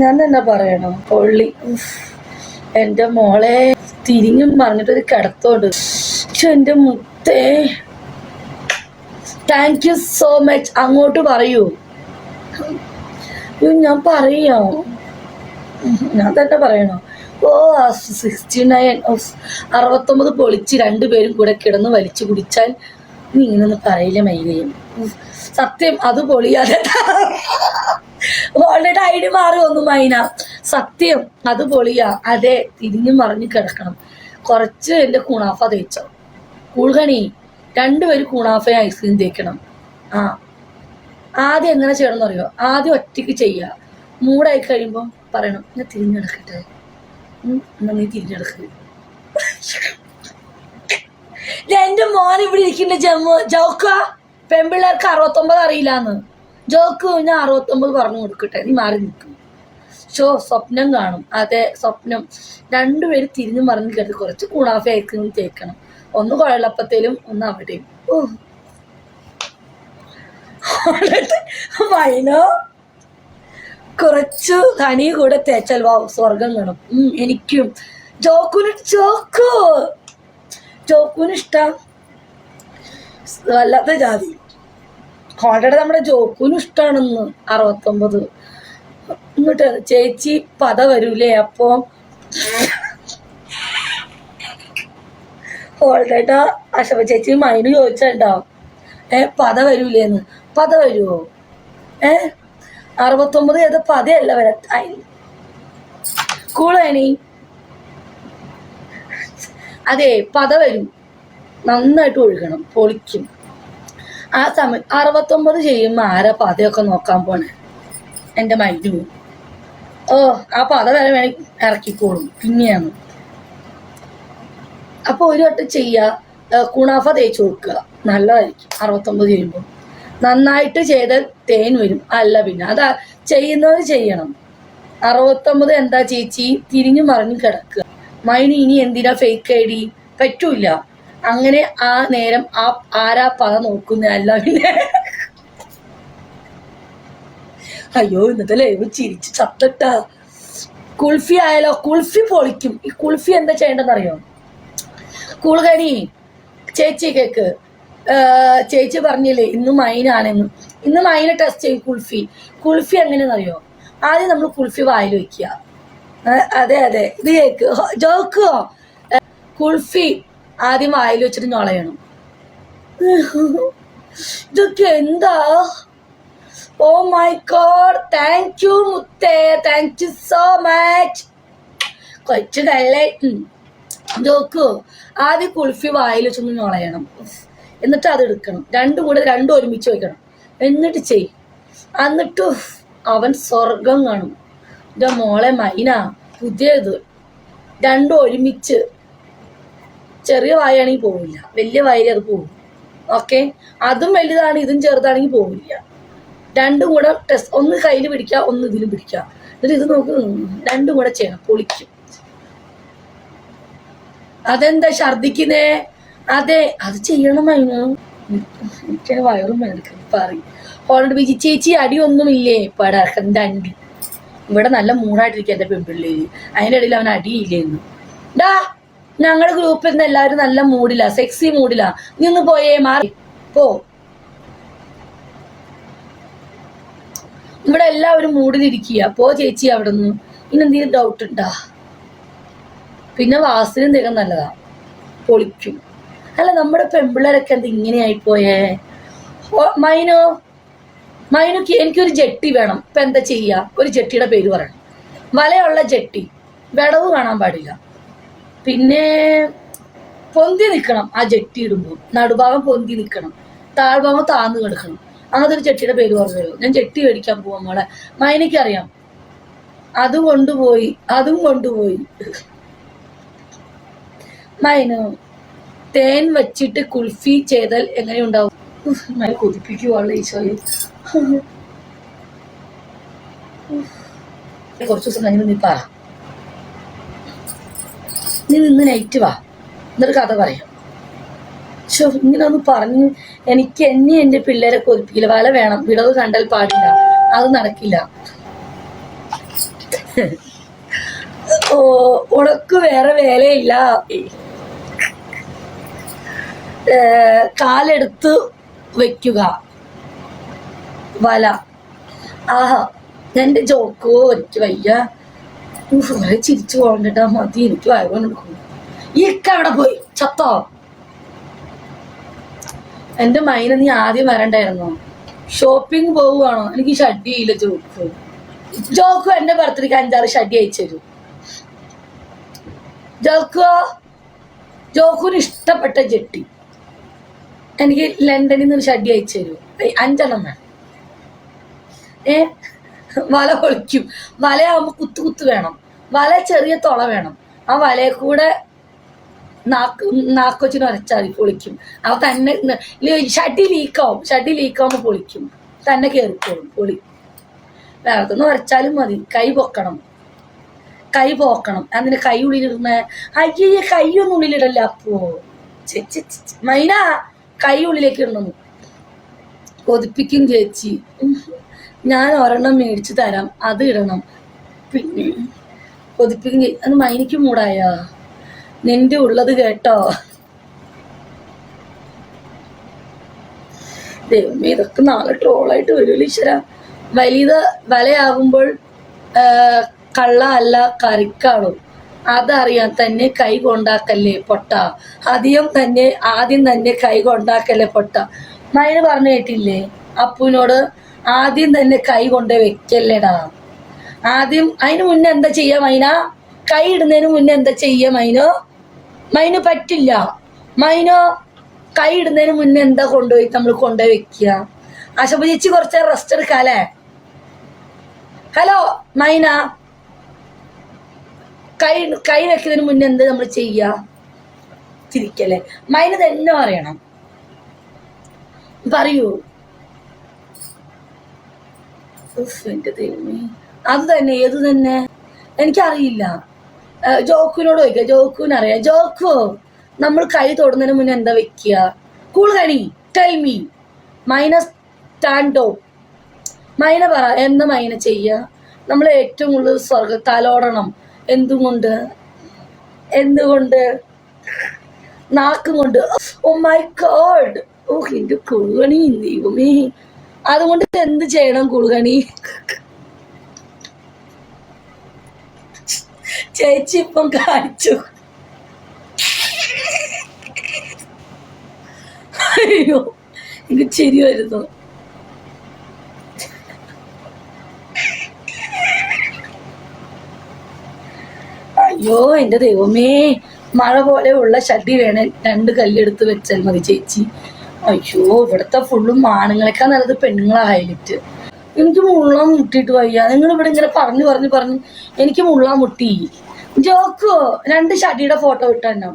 ഞാൻ തന്നെ പറയണം? പൊള്ളി. എന്റെ മോളെ തിരിഞ്ഞും പറഞ്ഞിട്ടൊരു കിടത്തോണ്ട് പക്ഷെ എന്റെ മുത്തേ. താങ്ക് യു സോ മച്ച് അങ്ങോട്ട് പറയൂ. ഞാൻ പറയോ. ഞാൻ തന്നെ പറയണോ? ഓ സിക്സ്റ്റി നയൻ അറുപത്തൊമ്പത് പൊളിച്ച് രണ്ടുപേരും കൂടെ കിടന്ന് വലിച്ചു കുടിച്ചാൽ നീ ഇങ്ങനൊന്നും പറയില്ല മൈനയും സത്യം അത് പൊളിയാതെ ഓൾറെഡി ഐഡി വന്നു മൈന. സത്യം അത് പൊളിയാ. അതെ തിരിഞ്ഞു മറിഞ്ഞു കിടക്കണം. കുറച്ച് എന്റെ കുണാഫ തേച്ചോ. കൂൾകണി രണ്ടുപേരും കുണാഫ ഐസ്ക്രീം തേക്കണം. ആ. ആദ്യം എങ്ങനെ ചെയ്യണമെന്ന് അറിയോ? ആദ്യം ഒറ്റയ്ക്ക് ചെയ്യുക മൂടായി കഴിയുമ്പോൾ പറയണം ഞാൻ തിരിഞ്ഞെടുക്കട്ടെ. എന്നാ നീ തിരിഞ്ഞെടുക്ക. എന്റെ മോൻ ഇവിടെ ഇരിക്കുന്ന ജമ്മു ജോക്ക. പെൺപിള്ളേർക്ക് അറുപത്തൊമ്പത് അറിയില്ലാന്ന്. ജോക്ക് ഞാൻ അറുപത്തൊമ്പത് പറഞ്ഞു കൊടുക്കട്ടെ നീ മാറി നിൽക്കും. ഷോ സ്വപ്നം കാണും. അതെ സ്വപ്നം. രണ്ടുപേര് തിരിഞ്ഞു മറിഞ്ഞു കേട്ട് കുറച്ച് കൂണാഫ ഐസ്ക്രീം തേക്കണം ഒന്ന് കുഴലപ്പത്തേലും ഒന്ന് അവിടെയും. ഓ. കുറച്ചു ഹണി കൂടെ തേച്ചാൽ വാ സ്വർഗം കാണും. എനിക്കും. ജോക്കുന് ജോക്കു. ജോക്കുന് ഇഷ്ടം. വല്ലാത്ത ജാതി. ഓൾറെഡി നമ്മുടെ ജോക്കുനും ഇഷ്ടമാണെന്ന് അറുപത്തൊമ്പത്. എന്നിട്ട് ചേച്ചി പത വരൂലേ? അപ്പോ ഓൾറെഡി അശോക ചേച്ചി മൈന് ചോദിച്ചിട്ടുണ്ടാവും ഏ പത വരൂലേന്ന്. പത വരുമോ ഏ അറുപത്തൊമ്പത് ഏത് പതയല്ല വരെ. കൂളേണി അതെ പത വരും. നന്നായിട്ട് ഒഴുകണം പൊളിക്കും. ആ സമയം അറുപത്തൊമ്പത് ചെയ്യുമ്പോൾ ആരാ പതയൊക്കെ നോക്കാൻ പോണേ? എന്റെ പോകും ഓ ആ പത വരെ വേണമെങ്കിൽ ഇറക്കിക്കോളും. പിന്നെയാണ്. അപ്പോൾ ഒരു വട്ടം ചെയ്യുക കുണാഫ തേച്ച് കൊടുക്കുക. നല്ലതായിരിക്കും. അറുപത്തൊമ്പത് ചെയ്യുമ്പോൾ നന്നായിട്ട് ചെയ്ത തേൻ വരും. അല്ല പിന്നെ അതാ ചെയ്യുന്നത് ചെയ്യണം. അറുപത്തൊമ്പത് എന്താ ചേച്ചി? തിരിഞ്ഞു മറിഞ്ഞു കിടക്കുക. മൈന് ഇനി എന്തിനാ ഫേക്ക് ഐ ഡി? പറ്റൂല. അങ്ങനെ ആ നേരം ആ ആരാ പത നോക്കുന്നതല്ല പിന്നെ. അയ്യോ ഇന്നത്തെ ലൈവ് ചിരിച്ച് ചത്തട്ട. കുൾഫി ആയാലോ? കുൾഫി പൊളിക്കും. ഈ കുൾഫി എന്താ ചെയ്യേണ്ടതെന്നറിയോ? കൂളുകണി ചേച്ചി കേക്ക്. ചേച്ചി പറഞ്ഞില്ലേ ഇന്ന് മൈനാണെന്ന്. ഇന്ന് മൈന ടെസ്റ്റ് ചെയ്യും കുൾഫി. കുൾഫി എങ്ങനെയാണെന്ന് അറിയോ ആദ്യം നമ്മൾ കുൾഫി വായിൽ വെക്കുക അതെ അതെ. ഇത് കേക്ക്. ജോക്കോ. കുൾഫി. ആദ്യം വായിൽ വെച്ചിട്ട് ഞൊളയണം ഇതൊക്കെ എന്താ? Oh my God thank you മുത്തേ. താങ്ക് യു സോ മച്ച് കൊച്ചു കല്ലേ നോക്കൂ. ആദ്യം കുൾഫി വായിൽ വെച്ചൊന്ന് ഞൊളയണം എന്നിട്ട് അത് എടുക്കണം. രണ്ടും കൂടെ രണ്ടും ഒരുമിച്ച് വെക്കണം. എന്നിട്ട് ചെയ് എന്നിട്ട് അവൻ സ്വർഗം കാണും. എന്റെ മോളെ മൈന. പുതിയത്. രണ്ടും ഒരുമിച്ച്. ചെറിയ വായാണെങ്കിൽ പോവില്ല. വലിയ വായിൽ അത് പോകും ഓക്കെ അതും വലുതാണ് ഇതും ചെറുതാണെങ്കിൽ പോവില്ല. രണ്ടും കൂടെ ടെസ്റ്റ് ഒന്ന് കയ്യിൽ പിടിക്കുക ഒന്ന് ഇതിലും പിടിക്കുക. എന്നിട്ട് ഇത് നോക്ക് രണ്ടും കൂടെ ചെയ്യണം. പൊളിക്കും. അതെന്താ ഛർദിക്കുന്നേ അതെ അത് ചെയ്യണം എനിക്ക് വയറും എടുക്കും പറയും. ഓൾറെഡി വിജി ചേച്ചി അടിയൊന്നുമില്ലേ? പടക്കന്റെ അണ്ടി ഇവിടെ നല്ല മൂടായിട്ടിരിക്കുക എന്റെ പെൺപിള്ളേര്. അതിന്റെ ഇടയിൽ അവൻ അടിയില്ലേന്ന്. ഡാ ഞങ്ങളുടെ ഗ്രൂപ്പിൽ നിന്ന് എല്ലാവരും നല്ല മൂഡിലാ സെക്സി മൂഡിലാ നിന്ന് പോയേ മാറി. പോ. ഇവിടെ എല്ലാവരും മൂഡിലിരിക്കുക പോ ചേച്ചി അവിടെ നിന്ന് ഇനി എന്തെങ്കിലും ഡൗട്ട് ഉണ്ടാ പിന്നെ വാസിനും തികം നല്ലതാ. പൊളിക്കും. അല്ല നമ്മുടെ പെമ്പിള്ളേരൊക്കെ എന്ത് ഇങ്ങനെയായി പോയേ? മൈനോ. മൈനുക്ക് എനിക്കൊരു ജെട്ടി വേണം. ഇപ്പൊ എന്താ ചെയ്യാ? ഒരു ജെട്ടിയുടെ പേര് പറയണം. വലയുള്ള ജെട്ടി. വിടവ് കാണാൻ പാടില്ല. പിന്നെ പൊന്തി നിൽക്കണം ആ ജെട്ടി ഇടുമ്പോൾ. നടുഭാഗം പൊന്തി നിൽക്കണം താഴ്ഭാഗം താന്ന് കിടക്കണം. അങ്ങനത്തെ ഒരു ജെട്ടിയുടെ പേര് പറഞ്ഞു ഞാൻ ജെട്ടി മേടിക്കാൻ പോവാം മോളെ. മൈനയ്ക്കറിയാം. അതും കൊണ്ടുപോയി അതും കൊണ്ടുപോയി. മൈന തേൻ വച്ചിട്ട് കുൽഫി ചെയ്താൽ എങ്ങനെയുണ്ടാവും? ഉഫ്, മൈന ഈശോയിൽ ഈശോയെ. കുറച്ച് ദിവസം കഴിഞ്ഞ് നീ പറ. നീ നിന്ന് നൈറ്റ് വാ. എന്നൊരു കഥ പറയാം. ശോ ഇങ്ങനെ ഒന്ന് പറഞ്ഞ് എനിക്ക് എന്നെ എന്റെ പിള്ളേരെ കൊതിപ്പിക്കില്ല. വല വേണം. വിടവ് കണ്ടാൽ പാടില്ല. അത് നടക്കില്ല. ഓ ഉണക്ക് വേറെ വേലയില്ല. കാലെടുത്ത് വെക്കുക. വല. ആഹാ എന്റെ ജോക്കോ എനിക്ക് വയ്യ. കുറെ ചിരിച്ചു പോകണ്ടിട്ടാ മതി എനിക്ക് വയറുകൊണ്ടെടുക്കും ഈ അവിടെ പോയി ചത്തോ. എന്റെ മൈന നീ ആദ്യം വരണ്ടായിരുന്നോ. ഷോപ്പിംഗ് പോവുകയാണോ? എനിക്ക് ഷഡ്ഡിയില്ല ജോക്ക്. ജോക്കു എന്റെ ബർത്ത്ഡേക്ക് അഞ്ചാറ് ഷഡ്ഡി അയച്ചു തരൂ. ജോക്കോ ജോക്കുന് ഇഷ്ടപ്പെട്ട ജെട്ടി. എനിക്ക് ലണ്ടനിൽ നിന്ന് ഷഡ്ഡി അയച്ചു തരൂ. അഞ്ചെണ്ണം വേണം. ഏ വല പൊളിക്കും. വലയാകുമ്പോ കുത്തു കുത്തു വേണം. വല ചെറിയ തുള വേണം. ആ വലയെ കൂടെ നാക്ക് നാക്കൊച്ചിന് ഉരച്ചാൽ മതി പൊളിക്കും. അവ തന്നെ ഷട്ടി ലീക്കാവും. ഷട്ടി ലീക്കാവുമ്പോൾ പൊളിക്കും. തന്നെ കയറിക്കോളും പൊളി. വേറൊന്ന് ഉരച്ചാലും മതി. കൈ പൊക്കണം. കൈ പോക്കണം. അതിന് കൈ ഉള്ളിലിടുന്ന. അയ്യയ്യ കൈയൊന്നും ഉള്ളിലിടല്ല അപ്പോ. മൈന കൈ ഉള്ളിലേക്ക് ഇടണം. കൊതിപ്പിക്കും ചേച്ചി. ഞാൻ ഒരെണ്ണം മേടിച്ചു തരാം. അത് ഇടണം. പിന്നെ കൊതിപ്പിക്കും അത് മൈനിക്ക് മൂടായ? നിന്റെ ഉള്ളത് കേട്ടോ. ദൈവമേ ഇതൊക്കെ നാളെ ട്രോളായിട്ട് വരുമല്ലോ ഈശ്വര. വലിയത് വലയാകുമ്പോൾ കള്ള അല്ല കറിക്കാണു അതറിയാൻ തന്നെ കൈ കൊണ്ടാക്കല്ലേ പൊട്ട. ആദ്യം തന്നെ ആദ്യം തന്നെ കൈ കൊണ്ടാക്കല്ലേ പൊട്ട. മൈന് പറഞ്ഞു കേട്ടില്ലേ? അപ്പുവിനോട് ആദ്യം തന്നെ കൈ കൊണ്ട് വെക്കല്ലേടാ. ആദ്യം അതിന് മുന്നേ എന്താ ചെയ്യാ മൈന? കൈ ഇടുന്നതിന് മുന്നേ എന്താ ചെയ്യാ മൈനോ? മൈന് പറ്റില്ല. മൈനോ കൈ ഇടുന്നതിന് മുന്നേ എന്താ കൊണ്ടുപോയി നമ്മൾ കൊണ്ടുപോയി വെക്കുക ആശപ്പ ചേച്ചി കുറച്ച് റെസ്റ്റ് എടുക്കാല്ലേ? ഹലോ മൈന. കൈ കൈ വെക്കുന്നതിന് മുന്നേ എന്താ നമ്മൾ ചെയ്യുക തിരിക്കല്ലേ മൈന തന്നെ പറയണം. പറയൂ. ഉഫ്, എന്റെ ദൈവമേ. അത് തന്നെ ഏത് തന്നെ? എനിക്കറിയില്ല. ജോക്കുവിനോട് ചോദിക്കുക ജോക്കുവിന് അറിയാം ജോക്കു നമ്മൾ കൈ തൊടുന്നതിന് മുന്നേ എന്താ വെക്കുക? കൂൾ കണി ടെൽ മീ മൈനസ് സ്റ്റാൻഡോ മൈന പറ എന്താ മൈന ചെയ്യുക? നമ്മൾ ഏറ്റവും കൂടുതൽ സ്വർഗ തലോടണം. എന്തുകൊണ്ട്? എന്തുകൊണ്ട്? നാക്കും കൊണ്ട് ഓ മൈ ഗോഡ് ഓ എന്റെ കുളുകണി ദൈവമേ. അതുകൊണ്ട് എന്ത് ചെയ്യണം കുളുകണി ചേച്ചി ഇപ്പം കാണിച്ചു. അയ്യോ എനിക്ക് ചിരി വരുന്നു. അയ്യോ എന്റെ ദൈവമേ മഴ പോലെ ഉള്ള ഷഡ്ഡി വേണേ രണ്ട് കല്ലെടുത്ത് വെച്ചാൽ മതി ചേച്ചി. അയ്യോ ഇവിടുത്തെ ഫുള്ളും ആണുങ്ങളെക്കാൾ നല്ലത് പെണ്ണുങ്ങളാ ഹൈലൈറ്റ്. എനിക്ക് മുള്ളാൻ മുട്ടിയിട്ട് വയ്യ. നിങ്ങൾ ഇവിടെ ഇങ്ങനെ പറഞ്ഞു പറഞ്ഞു പറഞ്ഞു എനിക്ക് മുള്ളാൻ മുട്ടി. ജോക്കോ രണ്ട് ഷടിയുടെ ഫോട്ടോ ഇട്ടെന്നോ